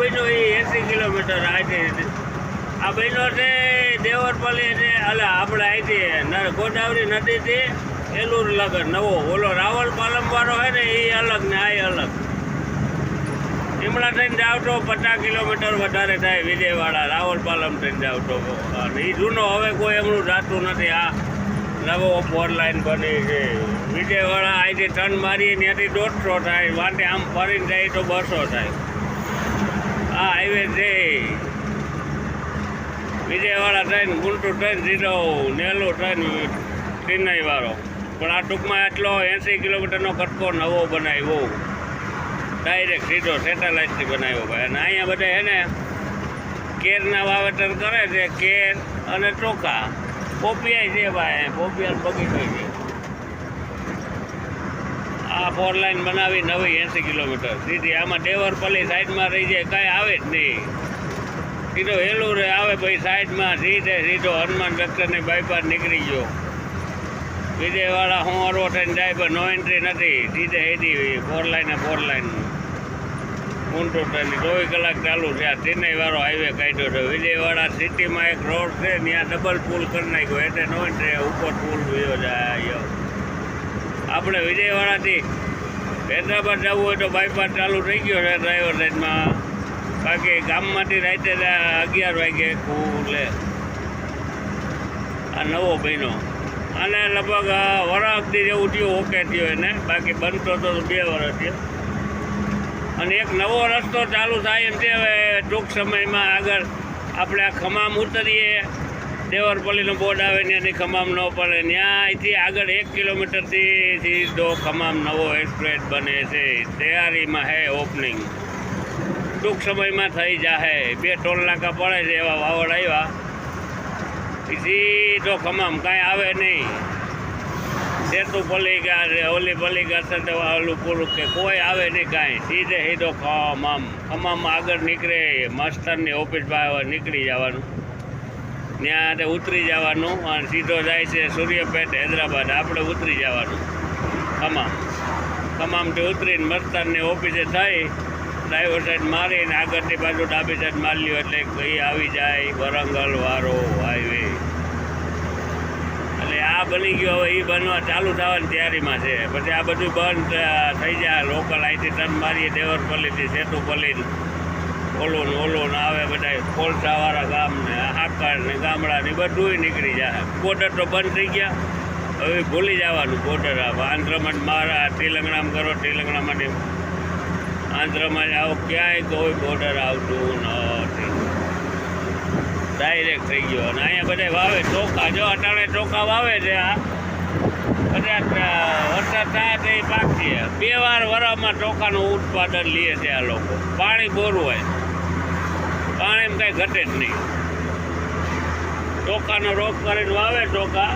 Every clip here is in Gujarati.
બન્યો એ એસી કિલોમીટર આજે આ બન્યો છે દેવરપલ્લી છે, અલા આપણે અહીંથી ગોદાવરી નદીથી એલુર લગન, નવો ઓલો રાવલ પાલમવાળો હોય ને એ અલગ ને આ અલગ. લીમડા થઈને જાવ તો પચાસ કિલોમીટર વધારે થાય વિજયવાડા રાવલ પાલમ થઈને જાવ તો એ જૂનો હવે કોઈ એમનું જાતું નથી. આ નવો ફોર લાઈન બની છે. વિજયવાડા અહીંથી ટન મારીએ ત્યાંથી દોઢસો થાય માટે આમ ફરીને જાય તો બસો થાય. હાઈવે છે વિજયવાડા થઈને ગુંટુર થઈને સીધો નેલું થઈને ચેન્નઈ વાળો. પણ આ ટૂંકમાં એટલો એંસી કિલોમીટરનો કટકો નવો બનાવ્યો. ડાયરેક્ટ સીધો સેટેલાઇટથી બનાવ્યો ભાઈ. અને અહીંયા બધા હે કેરના વાવેતર કરે છે, કેર અને ચોખા. પોપિયા છે ભાઈ પોપિયા બગીચો છે. આ ફોર લાઈન બનાવી નવી એંસી કિલોમીટર. સીધી આમાં ડેવરપલ્લી સાઈડમાં રહી જાય, કાંઈ આવે જ નહીં. સીધો હેલું રે, આવે ભાઈ સાઈડમાં સીધે સીધો હનુમાન ડૉક્ટરની બાયપાસ નીકળી ગયો. વિજયવાળા હું અરવો થઈને જાય, પણ નો એન્ટ્રી નથી. સીધે હેડી ફોર લાઈન ફોર લાઈન ઊંટો ટ્રેન ચોવીસ કલાક ચાલુ છે આ ચેન્નઈ વાળો હાઈવે કાઢ્યો છે. વિજયવાડા સિટીમાં એક રોડ છે, ત્યાં ડબલ પુલ કરી નાખ્યો. એટલે નો એન્ટ્રી ઉપર પુલ વયો જાય આપણે વિજયવાડાથી હૈદરાબાદ જવું હોય તો બાયપાસ ચાલુ થઈ ગયો છે ડ્રાઈવર સાઈડમાં બાકી ગામમાંથી રાતે અગિયાર વાગે એટલે આ નવો બન્યો અને લગભગ વરાગથી જેવું થયું ઓકે થયો એને. બાકી બનતો તો બે વર્ષ થયો. અને એક નવો રસ્તો ચાલુ થાય એમ છે હવે ટૂંક સમયમાં આગળ આપણે આ ખમામ ઉતરીએ. દેવરપલ્લીનો બોર્ડ આવે, ત્યાંથી ખમામ ન પડે. ત્યાં આગળ એક કિલોમીટરથી સીધો ખમામ નવો એક્સપ્રેસ બને છે. તૈયારીમાં હે ઓપનિંગ ટૂંક સમયમાં થઈ જાહે. બે ટોલ નાકા પડે છે એવા વાવડ આવ્યા. સીધો ખમામ, કાંઈ આવે નહીં. સેતુ પલ્લી ગયા છે, ઓલી પલ્લી ગયા છે ઓલું પૂરું કે કોઈ આવે નહીં કાંઈ. સીધે સીધો ખમામ. ખમામ આગળ નીકળે. માસ્ટરની ઓફિસ પાસે નીકળી જવાનું. ત્યાં ઉતરી જવાનું અને સીધો જાય છે સૂર્યપેટ હૈદરાબાદ. આપણે ઉતરી જવાનું. ખમામ ખમામથી ઉતરીને મસ્તાનની ઓફિસે થઈ ડ્રાઈવર સાઈડ મારીને આગળની બાજુ ડાબી સાઈડ લ્યો એટલે એ આવી જાય વરંગલ વારો હાઈવે એટલે આ બની ગયો હવે એ બનવા ચાલુ થવાની તૈયારીમાં છે. પછી આ બધું બંધ થઈ જાય. લોકલ અહીંથી ટર્ન મારીએ દેવરપલ્લીથી સેતુપલ્લી ઓલું ને ઓલું ને આવે બધા કોલસાવાળા ગામ ને આકાર ને ગામડા ને બધું નીકળી જાય. બોર્ડર તો બંધ થઈ ગયા. હવે ભૂલી જવાનું બોર્ડર આંધ્રમાં મારા તેલંગણામાં કરો તેલંગણામાંથી આંધ્રમાં આવો, ક્યાંય કોઈ બોર્ડર આવતું નથી. ડાયરેક્ટ થઈ ગયો. અને અહીંયા બધા વાવે, ચોખા જો, અટાણે ચોખા વાવે છે આ. બધા વરસાદ થાય તો એ પાક છે બે વાર વરામાં ચોખાનું ઉત્પાદન લે છે આ લોકો. પાણી બોરવું હોય. પાણીમાં કાંઈ ઘટે જ નહીં. ચોખાનો રોગ કરીને વાવે ચોખા.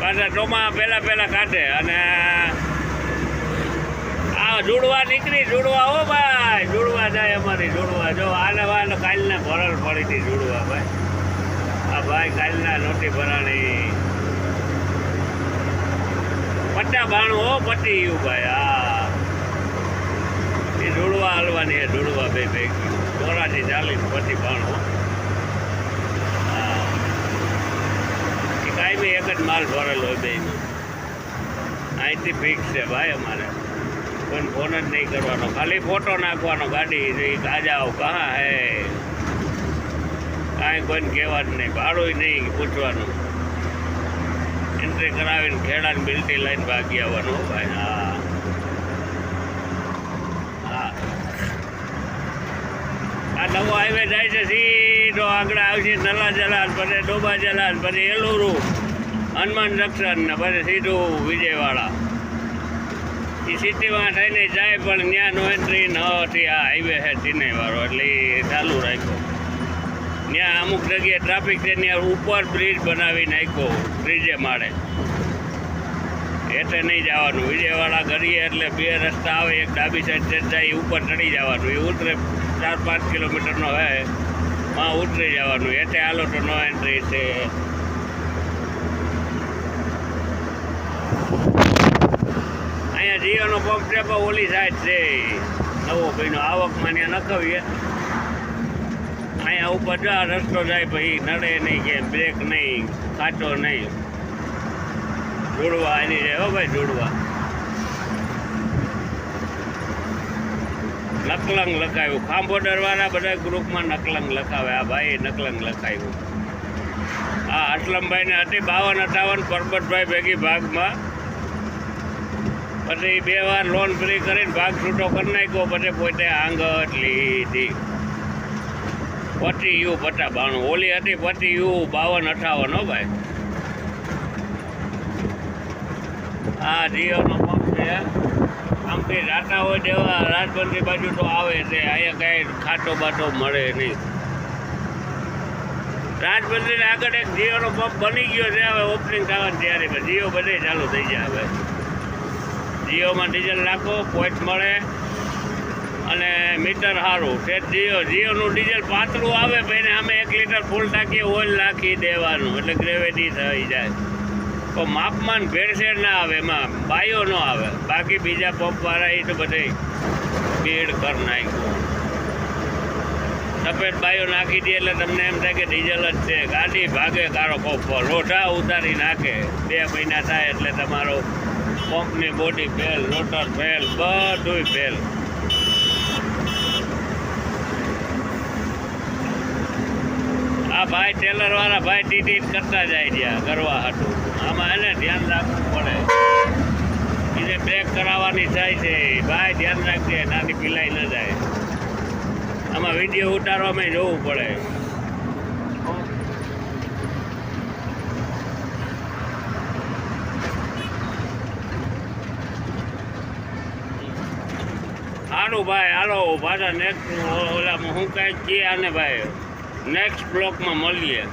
પાછા ચોમા પહેલાં પહેલાં કાઢે અને આ જુડવા નીકળી, જુડવા હો ભાઈ, જુડવા જાય અમારી જુડવા. જો આને વાને કાલના ભરલ પડી હતી જુડવા ભાઈ. આ ભાઈ કાલના નોટી ભરાણી. પટ્ટા બાણું હો પટી ગયું ભાઈ હા એ જુડવા હાલવાની એ થઈ બે ચાલી પછી ભાણો. એ કાંઈ એક જ માલ ભરેલો હોય બેનો અહીંથી ફિક્સ છે ભાઈ અમારે. કોઈ ફોન જ નહીં કરવાનો. ખાલી ફોટો નાખવાનો ગાડી. જોઈ આ જાઓ કહા હે? કાંઈ કોઈને કહેવાનું નહીં. ભાડું નહીં પૂછવાનું. એન્ટ્રી કરાવીને ખેડાને બિલ્ટી લઈને ભાગી આવવાનું ભાઈ. હા આ નવો હાઈવે જાય છે, સીધો આગળ આવશે, નલા જલાલ પછી ડોબા જલાલ પછી એલુરુ, હનુમાન રક્ષણ ને પછી સીધું વિજયવાડા. એ સિટીમાં થઈને જાય, પણ ત્યાં નો એન્ટ્રી ન આ હાઈવે છે ચેન્નઈ વાળો એટલે એ ચાલુ રાખ્યો. ત્યાં અમુક જગ્યાએ ટ્રાફિક છે, ત્યાં ઉપર બ્રિજ બનાવી નાખ્યો બ્રિજે માળે. એટલે નહીં જવાનું. વિજયવાડા કરીએ એટલે બે રસ્તા આવે, એક ડાબી સાઈડ જાય ઉપર ચડી જવાનું. એ ઉતરે ચાર પાંચ કિલોમીટરનો હે માં ઉતરી જવાનું. એટલે હાલો તો નો એન્ટ્રી છે. અહીંયા જીઓનો પંપ છે પણ ઓલી સાઈડ છે. નવો ભાઈનો આવકમાં ત્યાં નખાવીએ. અહીંયા ઉપર જા રસ્તો જાય ભાઈ નડે નહીં કે બ્રેક નહીં, કાચો નહીં. જોડવા એની જાય હો ભાઈ, જોડવા. નકલંગ લખાવ્યું ખાંભોડર વાળા બધા ગ્રુપમાં નકલંગ લખાવે. આ ભાઈ નકલંગ લખાવ્યું આ અસલમભાઈને હતી બાવન અઠાવન, પરબતભાઈ ભેગી ભાગમાં. પછી બે વાર લોન ફ્રી કરીને ભાગ છૂટો કરી નાખ્યો. પછી પોતે આંગટ લીધી. પચી યુ પચા બાણું ઓલી હતી પચી યુ બાવન અઠાવન, હો ભાઈ. આ જીઓનો પંપ છે. આમથી રાતા હોય તેવા રાજબંધી બાજુ તો આવે છે, અહીંયા કાંઈ ખાટો બાટો મળે નહીં. રાજબંધીને આગળ એક જીઓનો પંપ બની ગયો છે, હવે ઓપનિંગ થવાની તૈયારી પર જીઓ બધે ચાલુ થઈ જાય હવે. જીઓમાં ડીઝલ નાખો પોઈન્ટ મળે અને મીટર સારું. તે જીઓ, જીઓનું ડીઝલ પાતળું આવે પછી અમે એક લીટર ફૂલ ટાંકી ઓઇલ નાખી દેવાનું. એટલે ગ્રેવિટી થઈ જાય. તો માપમાન ભેળસેળ ના આવે, એમાં બાયો ન આવે. બાકી બીજા પંપવાળા એ તો બધે ભેળ કર નાખ્યું. સફેદ બાયો નાખી દે એટલે તમને એમ થાય કે ડીઝલ જ છે. ગાડી ભાગે કારો પંપ લોઢા ઉતારી નાખે. બે મહિના થાય એટલે તમારો પંપની બોડી ફેલ રોટર ફેલ બધુંય ફેલ આ ભાઈ ટેલર વાળા ભાઈ ટીટી કરતા જાય ત્યાં, કરવા હતું આમાં એને ધ્યાન રાખવું પડે. એને બ્રેક કરાવવાની થાય છે. ભાઈ ધ્યાન રાખજે, નાની પીલાઈ ન જાય. આમાં વીડિયો ઉતારવામાં જોવું પડે. સારું ભાઈ, હાલો પાછા નેક્સ્ટ ઓલામાં હું કાંઈ છીએ આને ભાઈ. નેક્સ્ટ બ્લોકમાં મળીએ.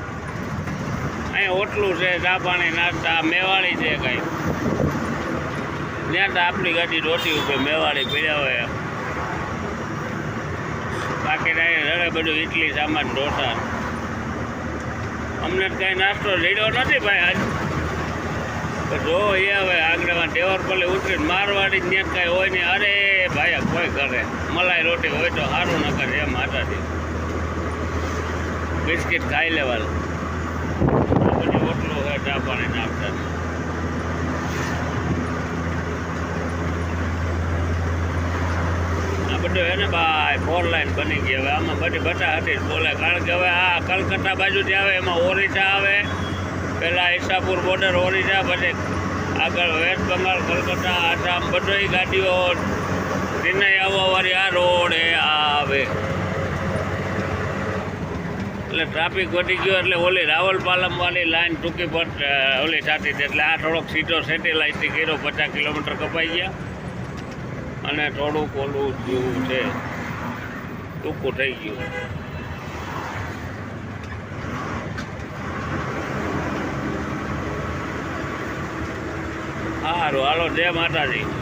અહીંયા ઓટલું છે, ચા પાણી, નાસ્તા, મેવાડી છે કાંઈ. ત્યાં તો આપણી ગાડી રોટી ઉપર મેવાડી પીડ્યા હોય. બાકી અહીંયા રડે બધું ઇડલી સામાન, ઢોસા. અમને કાંઈ નાસ્તો રેડ્યો નથી ભાઈ આજ. જો એ હવે આગળમાં ટેવર પલ્લી ઉતરીને મારવાડી ત્યાં કાંઈ હોય નહીં. અરે ભાઈ કોઈ કરે. મલાઈ રોટી હોય તો સારું ન કરે એમ માતાથી બિસ્કિટ ખાઈ લેવાનું. બધી ઓટલું હોય ચા પાણી બધું હે ને ભાઈ ફોર લાઈન બની ગઈ હવે. આમાં બધી બટા હતી બોલે, કારણ કે હવે આ કલકત્તા બાજુથી આવે, એમાં ઓરિસા આવે પહેલાં ઈસાપુર બોર્ડર ઓરિસા, પછી આગળ વેસ્ટ બંગાળ કલકત્તા, આસામ બધી ગાડીઓ ચેન્નઈ આવવાવાળી આ રોડ એ આવે એટલે ટ્રાફિક વધી ગયો એટલે ઓલી રાવલ વાળી લાઈન ટૂંકી પર ઓલી થતી હતી. એટલે આ થોડોક સીધો સેટેલાઇટથી કર્યો. પચાસ કિલોમીટર કપાઈ ગયા. અને થોડુંક ઓલું જેવું છે. ટૂંકું થઈ ગયું. સારું. હાલો, જય માતાજી.